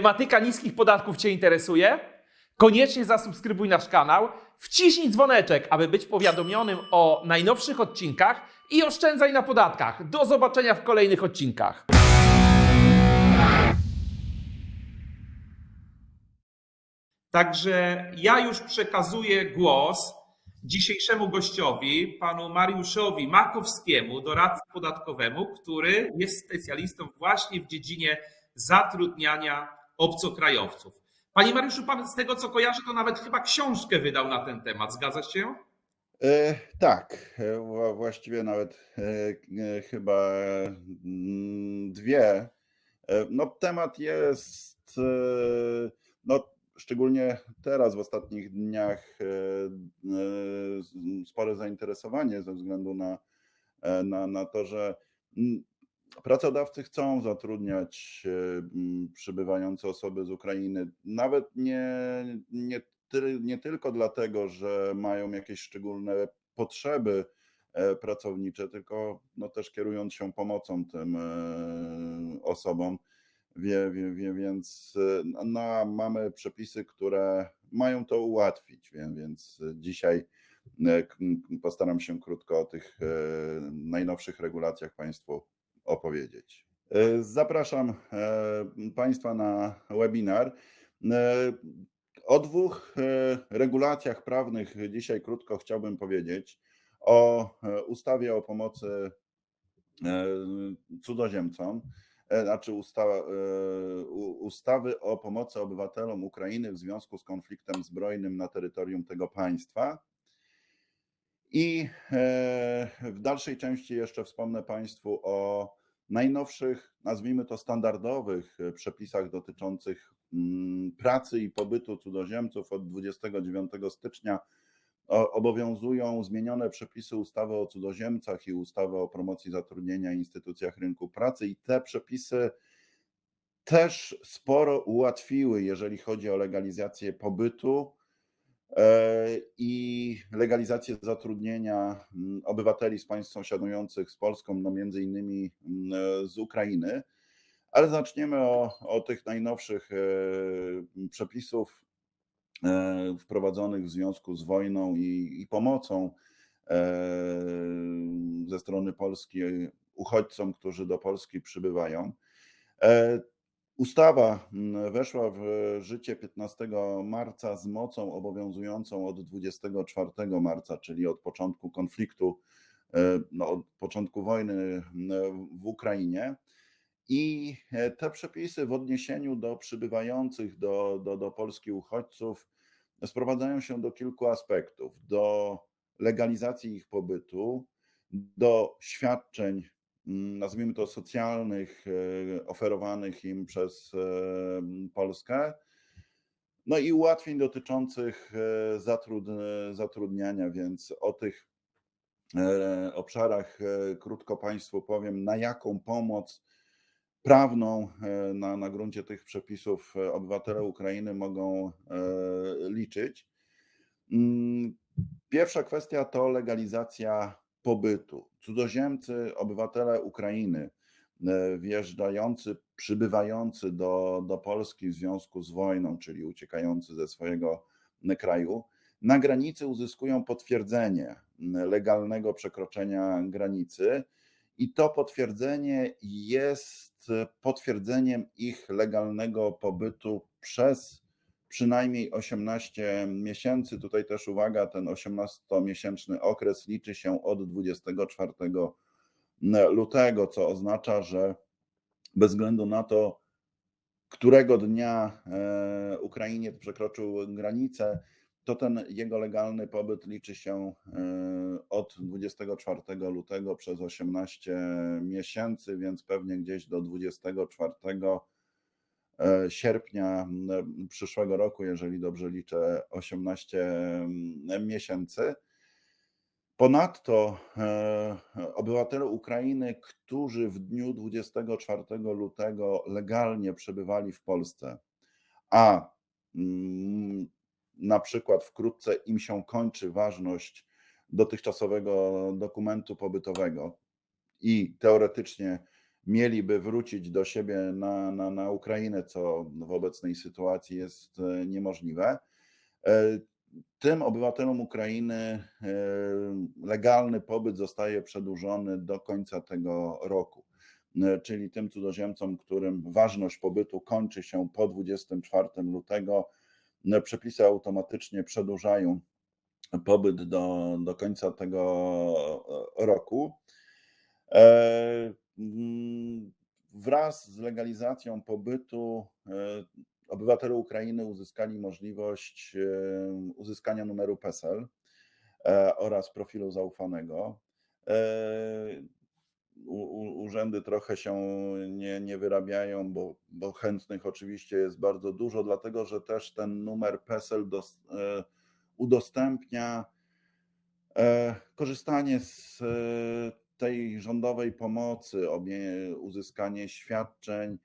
Tematyka niskich podatków Cię interesuje? Koniecznie zasubskrybuj nasz kanał, wciśnij dzwoneczek, aby być powiadomionym o najnowszych odcinkach i oszczędzaj na podatkach. Do zobaczenia w kolejnych odcinkach. Także ja już przekazuję głos dzisiejszemu gościowi, panu Mariuszowi Makowskiemu, doradcy podatkowemu, który jest specjalistą właśnie w dziedzinie zatrudniania obcokrajowców. Panie Mariuszu, pan z tego co kojarzę, to nawet chyba książkę wydał na ten temat. Zgadza się? E, tak, e, wła- właściwie nawet e, e, chyba mm, dwie. E, No, temat jest, no, szczególnie teraz w ostatnich dniach, spore zainteresowanie ze względu na, na, na to, że mm, pracodawcy chcą zatrudniać e, przybywające osoby z Ukrainy, nawet nie, nie nie tylko dlatego, że mają jakieś szczególne potrzeby e, pracownicze, tylko no też kierując się pomocą tym e, osobom. Wie, wie, wie, więc no, mamy przepisy, które mają to ułatwić, więc dzisiaj postaram się krótko o tych najnowszych regulacjach Państwu opowiedzieć. E, Zapraszam e, Państwa na webinar. E, o dwóch regulacjach prawnych dzisiaj krótko chciałbym powiedzieć. O ustawie o pomocy cudzoziemcom, znaczy usta, e, u- ustawy o pomocy obywatelom Ukrainy w związku z konfliktem zbrojnym na terytorium tego państwa. I w dalszej części jeszcze wspomnę Państwu o najnowszych, nazwijmy to standardowych e, przepisach dotyczących mm, pracy i pobytu cudzoziemców od 29 stycznia obowiązują zmienione przepisy ustawy o cudzoziemcach i ustawy o promocji zatrudnienia i instytucjach rynku pracy i te przepisy też sporo ułatwiły, jeżeli chodzi o legalizację pobytu i legalizację zatrudnienia mm, obywateli z państw sąsiadujących z Polską, no między innymi mm, e, z Ukrainy. Ale zaczniemy o, o tych najnowszych e, przepisów e, wprowadzonych w związku z wojną i, i pomocą e, ze strony Polski uchodźcom, którzy do Polski przybywają. E, Ustawa mm, weszła w życie 15 marca z mocą obowiązującą od 24 marca, czyli od początku konfliktu, e, no, od początku wojny mm, w Ukrainie. I e, te przepisy w odniesieniu do przybywających do, do, do Polski uchodźców sprowadzają się do kilku aspektów: do legalizacji ich pobytu, do świadczeń, nazwijmy to socjalnych, e, oferowanych im przez e, Polskę, no i ułatwień dotyczących e, zatrud- zatrudniania, więc o tych obszarach krótko Państwu powiem, na jaką pomoc prawną na, na gruncie tych przepisów obywatele Ukrainy mogą liczyć. Mm, Pierwsza kwestia to legalizacja pobytu. Cudzoziemcy, obywatele Ukrainy e, wjeżdżający, przybywający do, do Polski w związku z wojną, czyli uciekający ze swojego kraju, na granicy uzyskują potwierdzenie legalnego przekroczenia granicy i to potwierdzenie jest potwierdzeniem ich legalnego pobytu przez przynajmniej 18 miesięcy. Tutaj też uwaga, ten 18-miesięczny okres liczy się od 24 lutego, co oznacza, że bez względu na to, którego dnia e, Ukrainiec przekroczył granicę, to ten jego legalny pobyt liczy się e, od 24 lutego przez 18 miesięcy, więc pewnie gdzieś do 24 e, sierpnia m, przyszłego roku, jeżeli dobrze liczę, 18 miesięcy. Ponadto e, obywatele Ukrainy, którzy w dniu 24 lutego legalnie przebywali w Polsce, a mm, na przykład wkrótce im się kończy ważność dotychczasowego dokumentu pobytowego i teoretycznie mieliby wrócić do siebie na, na, na Ukrainę, co w obecnej sytuacji jest e, niemożliwe. E, tym obywatelom Ukrainy e, legalny pobyt zostaje przedłużony do końca tego roku. Czyli tym cudzoziemcom, którym ważność pobytu kończy się po 24 lutego, przepisy automatycznie przedłużają pobyt do, do końca tego roku. Mm, wraz z legalizacją pobytu e, obywatele Ukrainy uzyskali możliwość e, uzyskania numeru PESEL e, oraz profilu zaufanego. Urzędy trochę się nie, nie wyrabiają, bo, bo chętnych oczywiście jest bardzo dużo, dlatego że też ten numer PESEL dos, udostępnia korzystanie z tej rządowej pomocy, uzyskanie świadczeń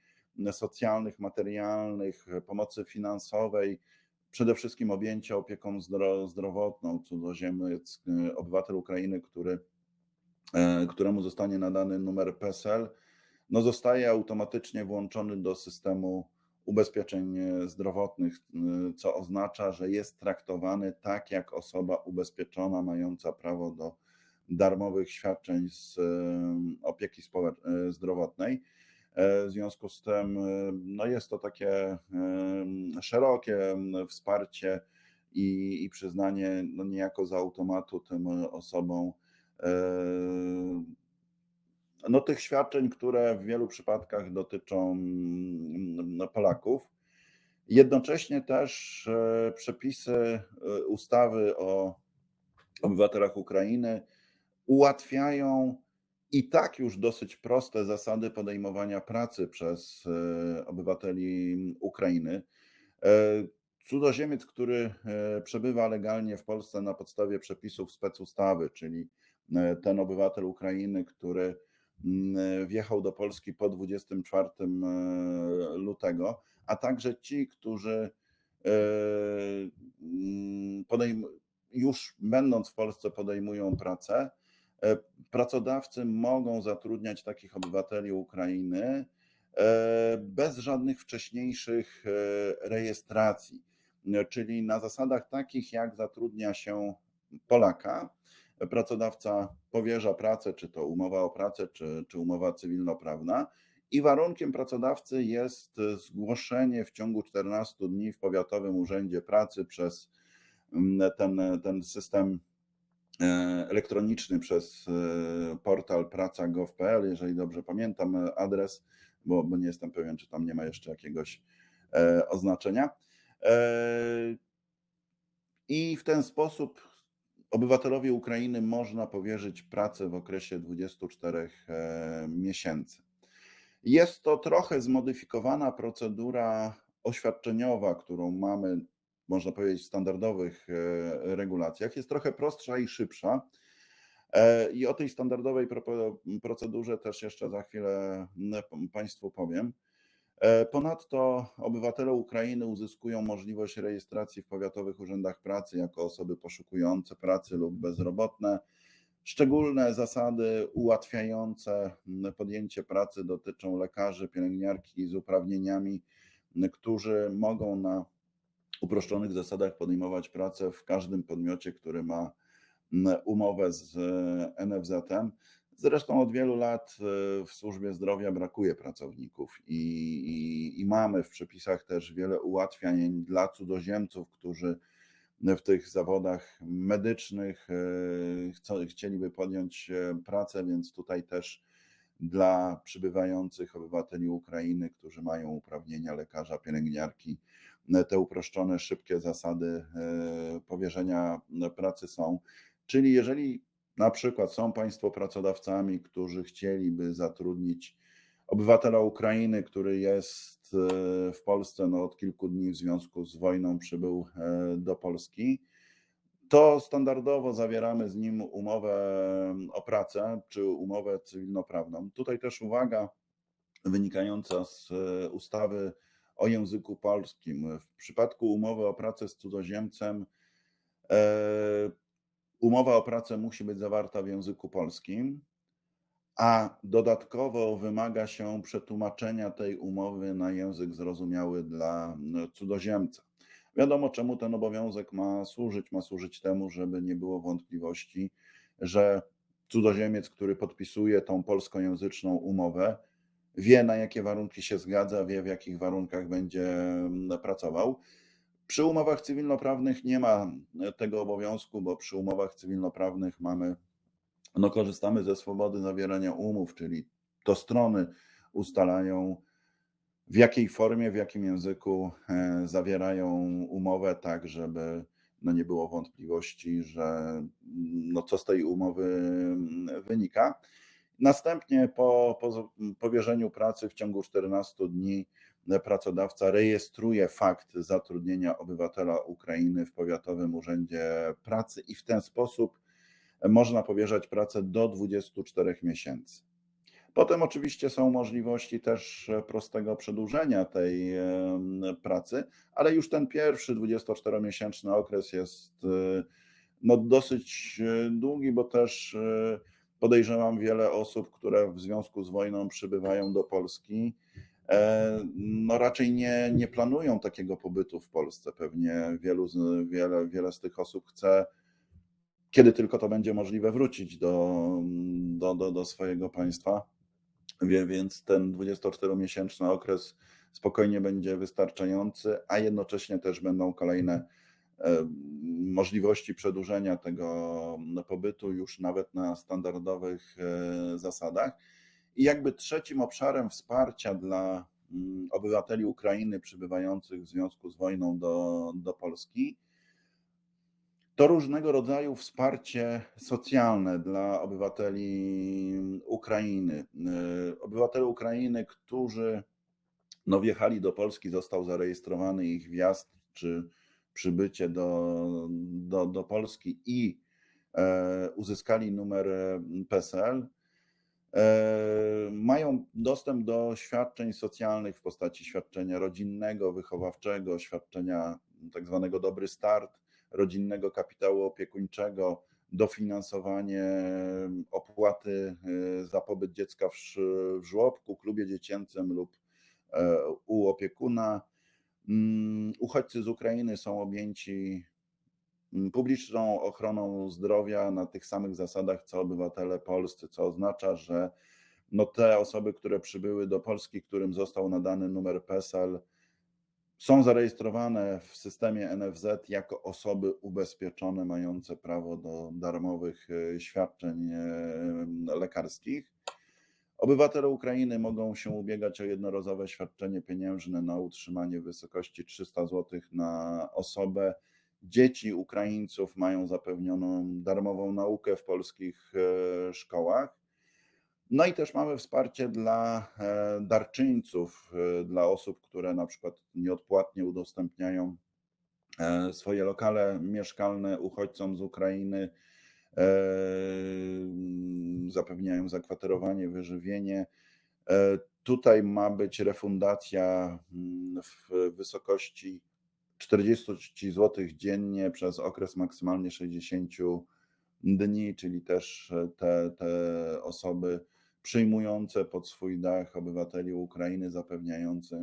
socjalnych, materialnych, pomocy finansowej, przede wszystkim objęcie opieką zdrowotną cudzoziemiec, obywatel Ukrainy, który, e, któremu zostanie nadany numer PESEL, no zostaje automatycznie włączony do systemu ubezpieczeń zdrowotnych, co oznacza, że jest traktowany tak jak osoba ubezpieczona, mająca prawo do darmowych świadczeń z opieki e, zdrowotnej. E, w związku z tym no jest to takie szerokie wsparcie i, i przyznanie no niejako z automatu tym osobom e, no, tych świadczeń, które w wielu przypadkach dotyczą no, Polaków. Jednocześnie też przepisy ustawy o obywatelach Ukrainy ułatwiają i tak już dosyć proste zasady podejmowania pracy przez e, obywateli Ukrainy. E, cudzoziemiec, który e, przebywa legalnie w Polsce na podstawie przepisów specustawy, czyli ten obywatel Ukrainy, który mm, wjechał do Polski po 24 lutego, a także ci, którzy mm, podejm- już będąc w Polsce podejmują pracę, pracodawcy mogą zatrudniać takich obywateli Ukrainy e, bez żadnych wcześniejszych e, rejestracji, czyli na zasadach takich, jak zatrudnia się Polaka. Pracodawca powierza pracę, czy to umowa o pracę, czy, czy umowa cywilnoprawna, i warunkiem pracodawcy jest zgłoszenie w ciągu 14 dni w Powiatowym Urzędzie Pracy przez mm, ten, ten system E, elektroniczny przez e, portal praca.gov.pl, jeżeli dobrze pamiętam e, adres, bo, bo nie jestem pewien, czy tam nie ma jeszcze jakiegoś oznaczenia. I w ten sposób obywatelowi Ukrainy można powierzyć pracę w okresie 24 miesięcy. Jest to trochę zmodyfikowana procedura oświadczeniowa, którą mamy można powiedzieć, standardowych e, regulacjach, jest trochę prostsza i szybsza. E, I o tej standardowej procedurze też jeszcze za chwilę Państwu powiem. E, ponadto obywatele Ukrainy uzyskują możliwość rejestracji w powiatowych urzędach pracy jako osoby poszukujące pracy lub bezrobotne. Szczególne zasady ułatwiające podjęcie pracy dotyczą lekarzy, pielęgniarki z uprawnieniami, którzy mogą na uproszczonych zasadach podejmować pracę w każdym podmiocie, który ma umowę z e, NFZ-em. Zresztą od wielu lat e, w służbie zdrowia brakuje pracowników i, i, i, mamy w przepisach też wiele ułatwień dla cudzoziemców, którzy w tych zawodach medycznych e, chcieliby podjąć pracę, więc tutaj też dla przybywających obywateli Ukrainy, którzy mają uprawnienia lekarza, pielęgniarki, te uproszczone, szybkie zasady e, powierzenia pracy są. Czyli jeżeli na przykład są Państwo pracodawcami, którzy chcieliby zatrudnić obywatela Ukrainy, który jest e, w Polsce no, od kilku dni w związku z wojną przybył e, do Polski, to standardowo zawieramy z nim umowę o pracę czy umowę cywilnoprawną. Tutaj też uwaga wynikająca z ustawy o języku polskim. W przypadku umowy o pracę z cudzoziemcem, e, umowa o pracę musi być zawarta w języku polskim, a dodatkowo wymaga się przetłumaczenia tej umowy na język zrozumiały dla cudzoziemca. Wiadomo, czemu ten obowiązek ma służyć. Ma służyć temu, żeby nie było wątpliwości, że cudzoziemiec, który podpisuje tą polskojęzyczną umowę, wie na jakie warunki się zgadza, wie w jakich warunkach będzie pracował. Przy umowach cywilnoprawnych nie ma tego obowiązku, bo przy umowach cywilnoprawnych mamy, no korzystamy ze swobody zawierania umów, czyli to strony ustalają w jakiej formie, w jakim języku e, zawierają umowę, tak żeby no nie było wątpliwości, że no co z tej umowy wynika. Następnie po, po powierzeniu pracy w ciągu 14 dni pracodawca rejestruje fakt zatrudnienia obywatela Ukrainy w Powiatowym Urzędzie Pracy i w ten sposób można powierzać pracę do 24 miesięcy. Potem oczywiście są możliwości też prostego przedłużenia tej pracy, ale już ten pierwszy 24-miesięczny okres jest no, dosyć długi, bo też podejrzewam wiele osób, które w związku z wojną przybywają do Polski, e, no raczej nie, nie planują takiego pobytu w Polsce. Pewnie wielu, wiele, wiele z tych osób chce, kiedy tylko to będzie możliwe, wrócić do, do, do, do swojego państwa. Więc ten 24-miesięczny okres spokojnie będzie wystarczający, a jednocześnie też będą kolejne E, możliwości przedłużenia tego pobytu już nawet na standardowych e, zasadach. I jakby trzecim obszarem wsparcia dla mm, obywateli Ukrainy przybywających w związku z wojną do, do Polski to różnego rodzaju wsparcie socjalne dla obywateli Ukrainy. E, obywatele Ukrainy, którzy no, wjechali do Polski, został zarejestrowany ich wjazd czy przybycie do, do, do Polski i e, uzyskali numer e, PESEL, e, mają dostęp do świadczeń socjalnych w postaci świadczenia rodzinnego, wychowawczego, świadczenia tak zwanego dobry start, rodzinnego kapitału opiekuńczego, dofinansowanie opłaty za pobyt dziecka w, żłobku, klubie dziecięcym lub u opiekuna, uchodźcy z Ukrainy są objęci mm, publiczną ochroną zdrowia na tych samych zasadach, co obywatele polscy, co oznacza, że no te osoby, które przybyły do Polski, którym został nadany numer PESEL, są zarejestrowane w systemie NFZ jako osoby ubezpieczone, mające prawo do darmowych e, świadczeń e, lekarskich. Obywatele Ukrainy mogą się ubiegać o jednorazowe świadczenie pieniężne na utrzymanie w wysokości 300 zł na osobę. Dzieci Ukraińców mają zapewnioną darmową naukę w polskich e, szkołach. No i też mamy wsparcie dla e, darczyńców, e, dla osób, które na przykład nieodpłatnie udostępniają swoje lokale mieszkalne uchodźcom z Ukrainy zapewniają zakwaterowanie, wyżywienie. E, tutaj ma być refundacja mm, w wysokości 40 zł dziennie przez okres maksymalnie 60 dni, czyli też te, te osoby przyjmujące pod swój dach obywateli Ukrainy, zapewniające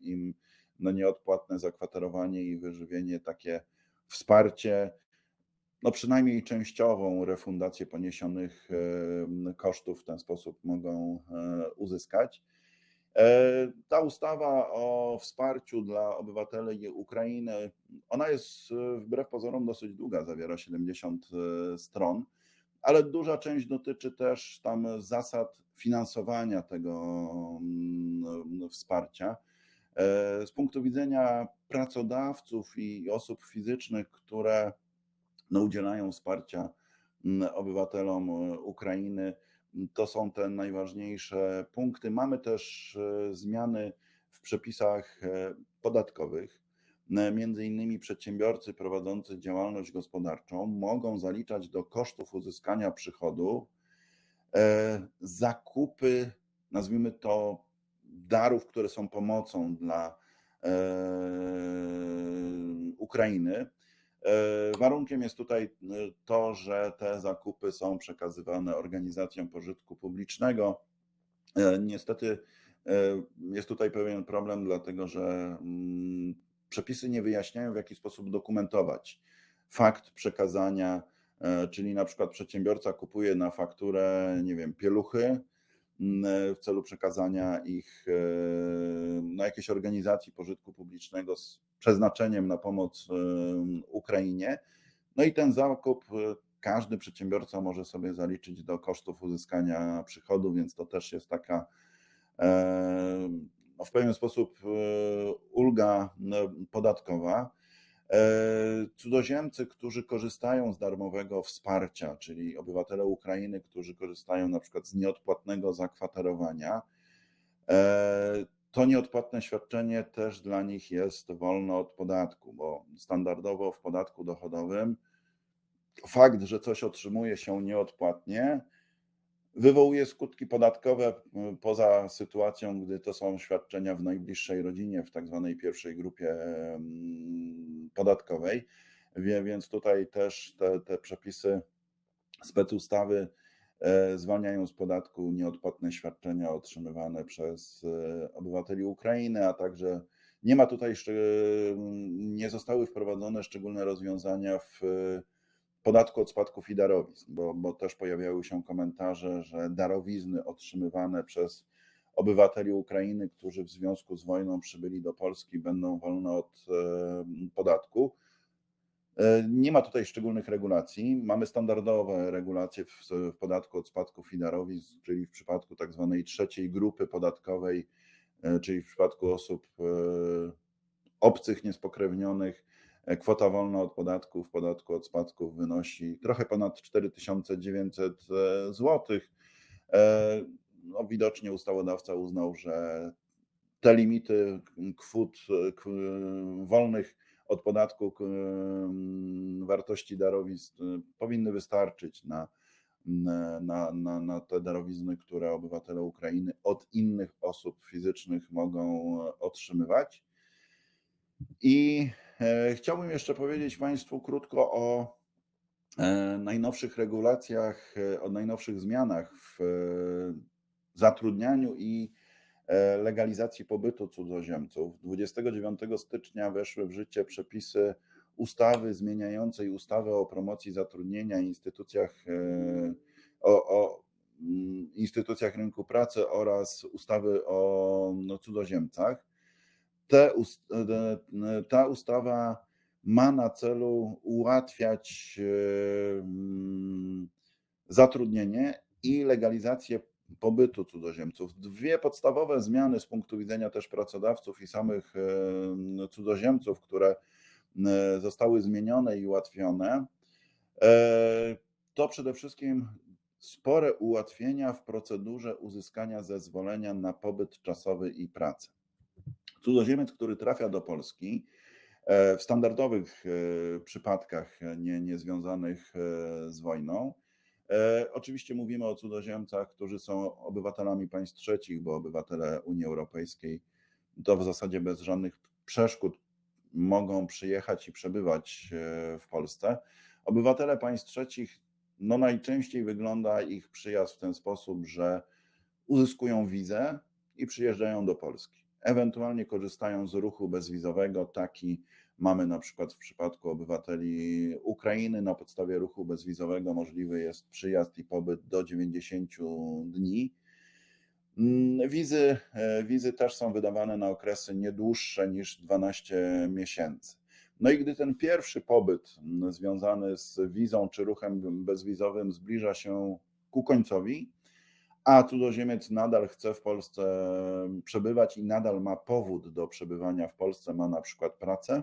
im no nieodpłatne zakwaterowanie i wyżywienie, takie wsparcie no przynajmniej częściową refundację poniesionych kosztów w ten sposób mogą e, uzyskać. E, ta ustawa o wsparciu dla obywateli Ukrainy, ona jest e, wbrew pozorom dosyć długa, zawiera 70 stron, ale duża część dotyczy też tam zasad finansowania tego mm, wsparcia. Z punktu widzenia pracodawców i osób fizycznych, które no, udzielają wsparcia mm, obywatelom e, Ukrainy. To są te najważniejsze punkty. Mamy też e, zmiany w przepisach e, podatkowych. Między innymi przedsiębiorcy prowadzący działalność gospodarczą mogą zaliczać do kosztów uzyskania przychodu zakupy, nazwijmy to, darów, które są pomocą dla Ukrainy Warunkiem jest tutaj e, to, że te zakupy są przekazywane organizacjom pożytku publicznego. E, Niestety e, jest tutaj pewien problem, dlatego że mm, przepisy nie wyjaśniają, w jaki sposób dokumentować fakt przekazania, e, czyli na przykład przedsiębiorca kupuje na fakturę, nie wiem, pieluchy mm, w celu przekazania ich e, na jakiejś organizacji pożytku publicznego przeznaczeniem na pomoc Ukrainie. No i ten zakup e, każdy przedsiębiorca może sobie zaliczyć do kosztów uzyskania przychodu, więc to też jest taka e, no, w pewien sposób e, ulga no, podatkowa. E, Cudzoziemcy, którzy korzystają z darmowego wsparcia, czyli obywatele Ukrainy, którzy korzystają na przykład z nieodpłatnego zakwaterowania, e, to nieodpłatne świadczenie też dla nich jest wolne od podatku, bo standardowo w podatku dochodowym fakt, że coś otrzymuje się nieodpłatnie, wywołuje skutki podatkowe poza sytuacją, gdy to są świadczenia w najbliższej rodzinie, w tak zwanej pierwszej grupie podatkowej. Więc tutaj też te, te przepisy specustawy zwalniają z podatku nieodpłatne świadczenia otrzymywane przez e, obywateli Ukrainy, a także nie ma tutaj, szczeg- nie zostały wprowadzone szczególne rozwiązania w e, podatku od spadków i darowizn, bo, bo też pojawiały się komentarze, że darowizny otrzymywane przez obywateli Ukrainy, którzy w związku z wojną przybyli do Polski, będą wolne od e, podatku. E, Nie ma tutaj szczególnych regulacji. Mamy standardowe regulacje w, podatku od spadków i darowizn, czyli w przypadku tak zwanej trzeciej grupy podatkowej, e, czyli w przypadku osób e, obcych, niespokrewnionych, kwota wolna od podatku w podatku od spadków wynosi trochę ponad 4900 zł. No, widocznie ustawodawca uznał, że te limity kwot wolnych od podatku k- wartości darowizn y, powinny wystarczyć na, na, na, na te darowizny, które obywatele Ukrainy od innych osób fizycznych mogą otrzymywać. I e, chciałbym jeszcze powiedzieć Państwu krótko o e, najnowszych regulacjach, e, o najnowszych zmianach w e, zatrudnianiu i e, legalizacji pobytu cudzoziemców. 29 stycznia weszły w życie przepisy ustawy zmieniającej ustawę o promocji zatrudnienia i instytucjach, e, o, o mm, instytucjach rynku pracy oraz ustawy o no, cudzoziemcach. Te, e, ta ustawa ma na celu ułatwiać e, mm, zatrudnienie i legalizację pobytu cudzoziemców. Dwie podstawowe zmiany z punktu widzenia też pracodawców i samych e, cudzoziemców, które e, zostały zmienione i ułatwione, e, to przede wszystkim spore ułatwienia w procedurze uzyskania zezwolenia na pobyt czasowy i pracę. Cudzoziemiec, który trafia do Polski, w standardowych przypadkach nie, niezwiązanych z wojną, Oczywiście mówimy o cudzoziemcach, którzy są obywatelami państw trzecich, bo obywatele Unii Europejskiej to w zasadzie bez żadnych przeszkód mogą przyjechać i przebywać e, w Polsce. Obywatele państw trzecich, no najczęściej wygląda ich przyjazd w ten sposób, że uzyskują wizę i przyjeżdżają do Polski. Ewentualnie korzystają z ruchu bezwizowego, taki Mamy na przykład w przypadku obywateli Ukrainy na podstawie ruchu bezwizowego możliwy jest przyjazd i pobyt do 90 dni. Mm, Wizy, e, wizy też są wydawane na okresy nie dłuższe niż 12 miesięcy. No i gdy ten pierwszy pobyt mm, związany z wizą czy ruchem bezwizowym zbliża się ku końcowi, a cudzoziemiec nadal chce w Polsce przebywać i nadal ma powód do przebywania w Polsce, ma na przykład pracę,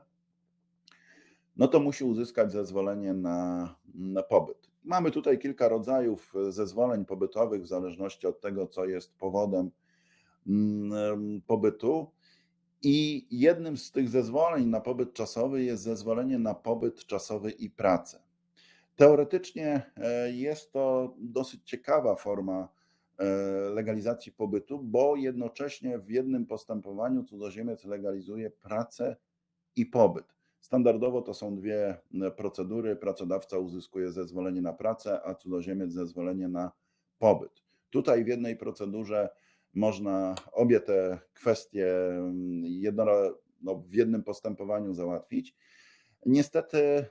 no to musi uzyskać zezwolenie na, na pobyt. Mamy tutaj kilka rodzajów zezwoleń pobytowych, w zależności od tego, co jest powodem mm, pobytu. I jednym z tych zezwoleń na pobyt czasowy jest zezwolenie na pobyt czasowy i pracę. Teoretycznie e, jest to dosyć ciekawa forma e, legalizacji pobytu, bo jednocześnie w jednym postępowaniu cudzoziemiec legalizuje pracę i pobyt. Standardowo to są dwie procedury. Pracodawca uzyskuje zezwolenie na pracę, a cudzoziemiec zezwolenie na pobyt. Tutaj w jednej procedurze można obie te kwestie jedno, no, w jednym postępowaniu załatwić. Niestety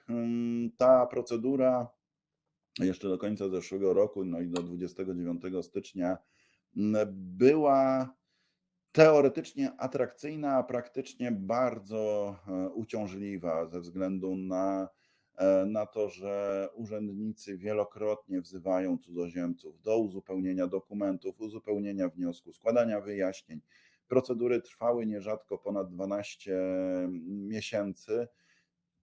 ta procedura jeszcze do końca zeszłego roku, no i do 29 stycznia, była teoretycznie atrakcyjna, a praktycznie bardzo e, uciążliwa ze względu na, e, na to, że urzędnicy wielokrotnie wzywają cudzoziemców do uzupełnienia dokumentów, uzupełnienia wniosku, składania wyjaśnień. Procedury trwały nierzadko ponad 12 miesięcy,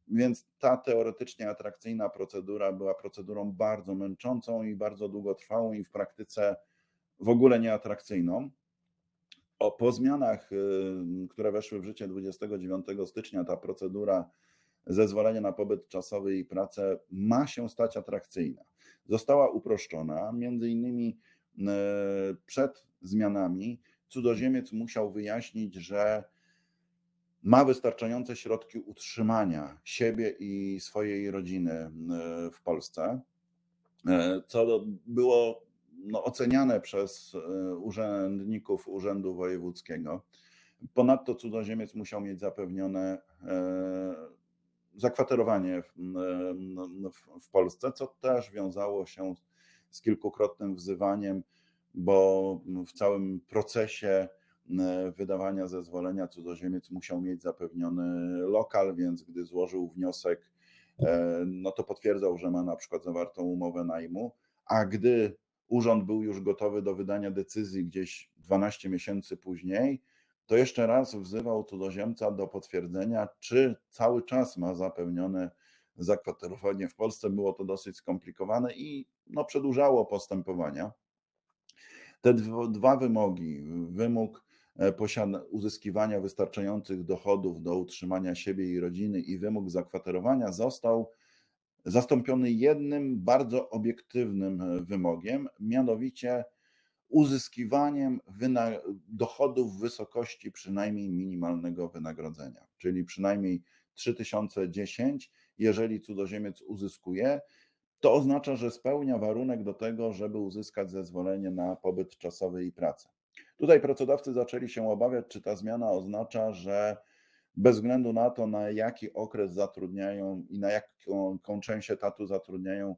więc ta teoretycznie atrakcyjna procedura była procedurą bardzo męczącą i bardzo długotrwałą i w praktyce w ogóle nieatrakcyjną. O, po zmianach, które weszły w życie 29 stycznia, ta procedura zezwolenia na pobyt czasowy i pracę ma się stać atrakcyjna. Została uproszczona, między innymi y, przed zmianami cudzoziemiec musiał wyjaśnić, że ma wystarczające środki utrzymania siebie i swojej rodziny y, w Polsce, co było no, oceniane przez e, urzędników Urzędu Wojewódzkiego. Ponadto cudzoziemiec musiał mieć zapewnione e, zakwaterowanie w, w, Polsce, co też wiązało się z kilkukrotnym wzywaniem, bo w całym procesie e, wydawania zezwolenia cudzoziemiec musiał mieć zapewniony lokal, więc gdy złożył wniosek, no to potwierdzał, że ma na przykład zawartą umowę najmu, a gdy urząd był już gotowy do wydania decyzji gdzieś 12 miesięcy później, to jeszcze raz wzywał cudzoziemca do potwierdzenia, czy cały czas ma zapewnione zakwaterowanie w Polsce. Było to dosyć skomplikowane i no, przedłużało postępowania. Te dwa wymogi, wymóg e, uzyskiwania wystarczających dochodów do utrzymania siebie i rodziny i wymóg zakwaterowania został zastąpiony jednym bardzo obiektywnym e, wymogiem, mianowicie uzyskiwaniem dochodów w wysokości przynajmniej minimalnego wynagrodzenia, czyli przynajmniej 3010. Jeżeli cudzoziemiec uzyskuje, to oznacza, że spełnia warunek do tego, żeby uzyskać zezwolenie na pobyt czasowy i pracę. Tutaj pracodawcy zaczęli się obawiać, czy ta zmiana oznacza, że bez względu na to, na jaki okres zatrudniają i na jaką część etatu zatrudniają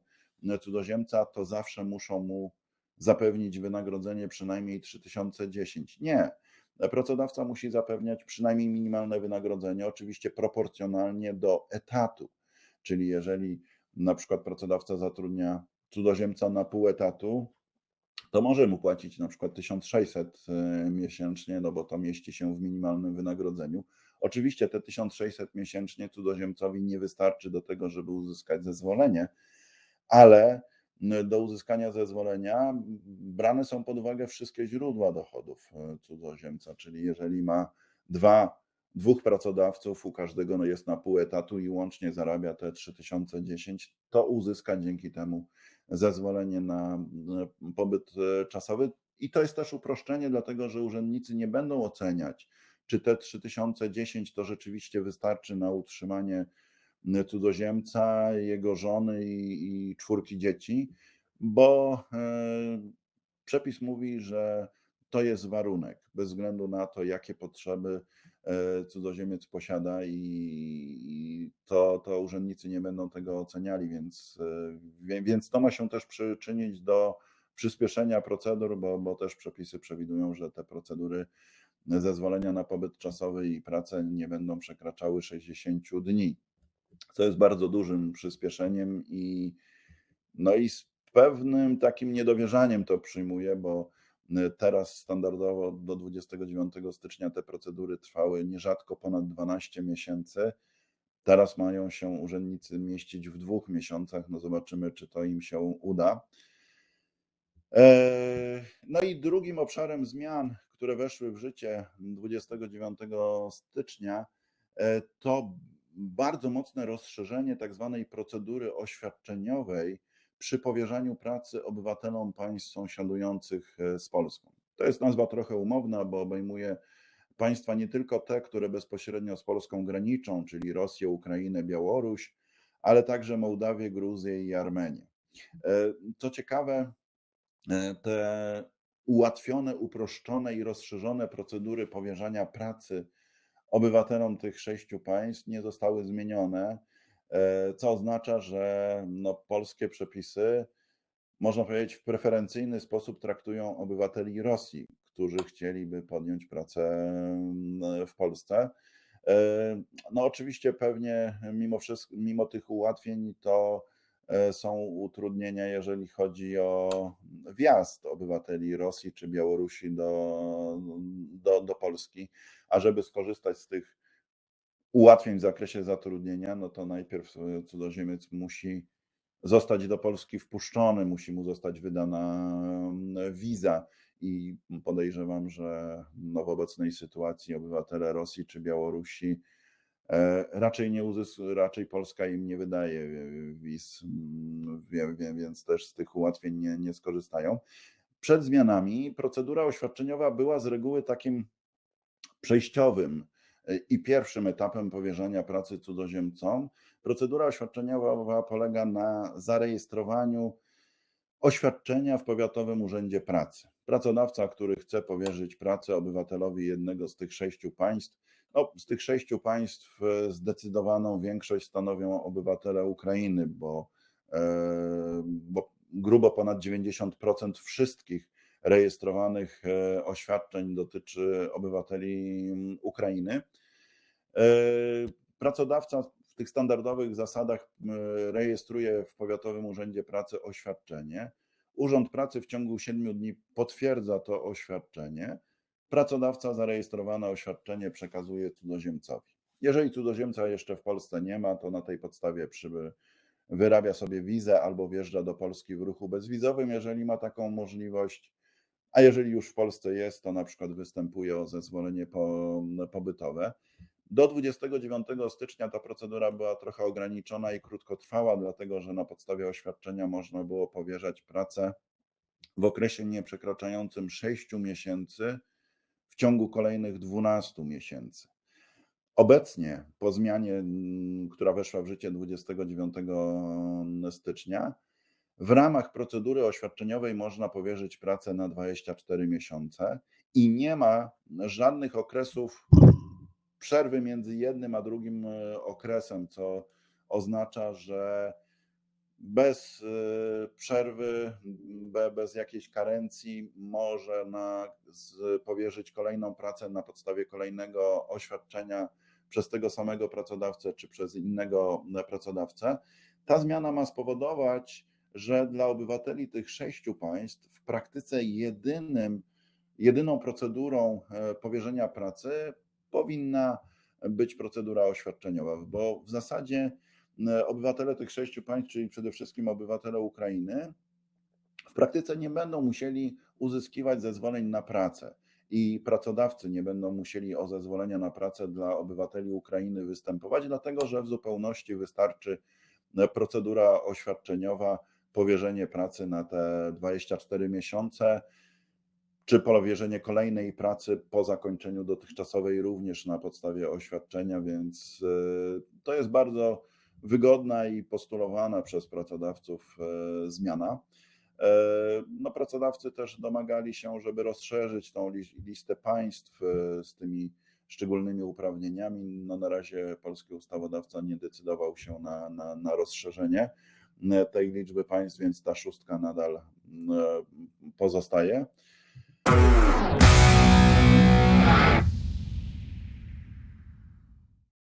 cudzoziemca, to zawsze muszą mu zapewnić wynagrodzenie przynajmniej 3010. Nie. Pracodawca musi zapewniać przynajmniej minimalne wynagrodzenie, oczywiście proporcjonalnie do etatu. Czyli jeżeli na przykład pracodawca zatrudnia cudzoziemca na pół etatu, to może mu płacić na przykład 1600 e, miesięcznie, no bo to mieści się w minimalnym wynagrodzeniu. Oczywiście te 1600 miesięcznie cudzoziemcowi nie wystarczy do tego, żeby uzyskać zezwolenie, ale do uzyskania zezwolenia brane są pod uwagę wszystkie źródła dochodów e, cudzoziemca, czyli jeżeli ma dwa, dwóch pracodawców, u każdego no jest na pół etatu i łącznie zarabia te 3010, to uzyska dzięki temu zezwolenie na pobyt e, czasowy. I to jest też uproszczenie, dlatego że urzędnicy nie będą oceniać, czy te 3010 to rzeczywiście wystarczy na utrzymanie cudzoziemca, jego żony i, i czwórki dzieci, bo e, przepis mówi, że to jest warunek, bez względu na to, jakie potrzeby e, cudzoziemiec posiada, i to, to urzędnicy nie będą tego oceniali, więc, więc to ma się też przyczynić do przyspieszenia procedur, bo, bo też przepisy przewidują, że te procedury zezwolenia na pobyt czasowy i pracę nie będą przekraczały 60 dni, co jest bardzo dużym przyspieszeniem i no i z pewnym takim niedowierzaniem to przyjmuję, bo teraz standardowo do 29 stycznia te procedury trwały nierzadko ponad 12 miesięcy. Teraz mają się urzędnicy mieścić w dwóch miesiącach. No zobaczymy, czy to im się uda. E, no i drugim obszarem zmian, które weszły w życie 29 stycznia, e, to bardzo mocne rozszerzenie tak zwanej procedury oświadczeniowej przy powierzaniu pracy obywatelom państw sąsiadujących e, z Polską. To jest nazwa trochę umowna, bo obejmuje państwa nie tylko te, które bezpośrednio z Polską graniczą, czyli Rosję, Ukrainę, Białoruś, ale także Mołdawię, Gruzję i Armenię. E, Co ciekawe, te ułatwione, uproszczone i rozszerzone procedury powierzania pracy obywatelom tych sześciu państw nie zostały zmienione, e, co oznacza, że no, polskie przepisy, można powiedzieć, w preferencyjny sposób traktują obywateli Rosji, którzy chcieliby podjąć pracę w Polsce. E, No, oczywiście, pewnie mimo, wszystko, mimo tych ułatwień, to są utrudnienia, jeżeli chodzi o wjazd obywateli Rosji czy Białorusi do, do, do Polski. A żeby skorzystać z tych ułatwień w zakresie zatrudnienia, no to najpierw cudzoziemiec musi zostać do Polski wpuszczony, musi mu zostać wydana wiza. I podejrzewam, że no w obecnej sytuacji obywatele Rosji czy Białorusi e, raczej nie uzys- raczej Polska im nie wydaje wiz, mm, więc też z tych ułatwień nie, nie skorzystają. Przed zmianami procedura oświadczeniowa była z reguły takim przejściowym e, i pierwszym etapem powierzania pracy cudzoziemcom. Procedura oświadczeniowa polega na zarejestrowaniu oświadczenia w Powiatowym Urzędzie Pracy. Pracodawca, który chce powierzyć pracę obywatelowi jednego z tych sześciu państw, no, z tych sześciu państw e, zdecydowaną większość stanowią obywatele Ukrainy, bo, e, bo grubo ponad 90% wszystkich rejestrowanych e, oświadczeń dotyczy obywateli Ukrainy. Pracodawca w tych standardowych zasadach rejestruje w Powiatowym Urzędzie Pracy oświadczenie. Urząd Pracy w ciągu 7 dni potwierdza to oświadczenie. Pracodawca zarejestrowane oświadczenie przekazuje cudzoziemcowi. Jeżeli cudzoziemca jeszcze w Polsce nie ma, to na tej podstawie przyby, wyrabia sobie wizę albo wjeżdża do Polski w ruchu bezwizowym, jeżeli ma taką możliwość. A jeżeli już w Polsce jest, to na przykład występuje o zezwolenie po, pobytowe. Do 29 stycznia ta procedura była trochę ograniczona i krótkotrwała, dlatego że na podstawie oświadczenia można było powierzać pracę w okresie nieprzekraczającym 6 miesięcy w ciągu kolejnych 12 miesięcy. Obecnie, po zmianie, mm, która weszła w życie 29 stycznia, w ramach procedury oświadczeniowej można powierzyć pracę na 24 miesiące i nie ma żadnych okresów przerwy między jednym a drugim e, okresem, co oznacza, że bez e, przerwy, be- bez jakiejś karencji może na, z, powierzyć kolejną pracę na podstawie kolejnego oświadczenia przez tego samego pracodawcę czy przez innego pracodawcę. Ta zmiana ma spowodować, że dla obywateli tych sześciu państw w praktyce jedynym, jedyną procedurą e, powierzenia pracy powinna być procedura oświadczeniowa, bo w zasadzie e, obywatele tych sześciu państw, czyli przede wszystkim obywatele Ukrainy, w praktyce nie będą musieli uzyskiwać zezwoleń na pracę i pracodawcy nie będą musieli o zezwolenia na pracę dla obywateli Ukrainy występować, dlatego że w zupełności wystarczy e, procedura oświadczeniowa, powierzenie pracy na te 24 miesiące czy powierzenie kolejnej pracy po zakończeniu dotychczasowej również na podstawie oświadczenia, więc e, to jest bardzo wygodna i postulowana przez pracodawców e, zmiana. E, No, pracodawcy też domagali się, żeby rozszerzyć tą lis- listę państw e, z tymi szczególnymi uprawnieniami. No, na razie polski ustawodawca nie decydował się na, na, na rozszerzenie tej liczby państw, więc ta szóstka nadal pozostaje.